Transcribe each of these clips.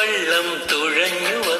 വള്ളം തുഴഞ്ഞു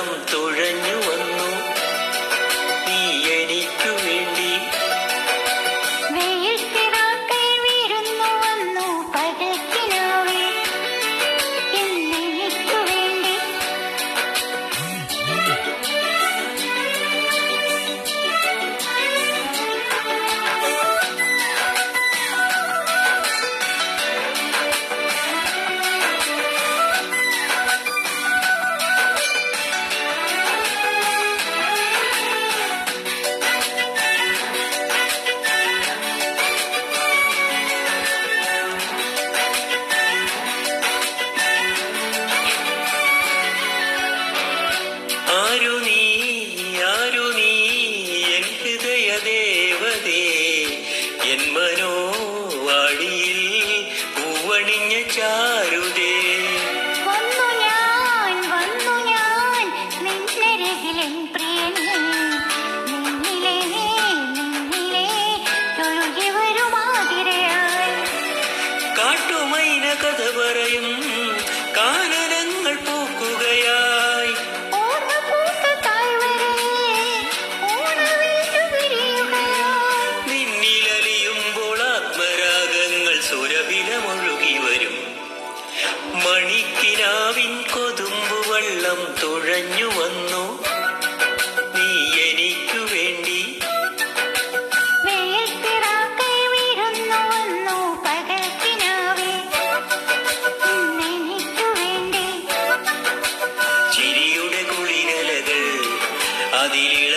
വെള്ളം എൻ മനോവാടിയിൽ പൂവണിഞ്ഞ ചാരുതേ. വന്നു ഞാൻ വന്നു ഞാൻ നിന്നരികിലെൻ പ്രിയനേ. നിന്നിലേ നിന്നിലേ ഒഴുകി വരുമാതിരയായി. കാട്ടുമൈന കഥ പറയും. വെള്ളം തുഴഞ്ഞു വന്നു. നീ എനിക്കു വേണ്ടി ചിരിയുടെ കുളിരലകൾ അതിലെ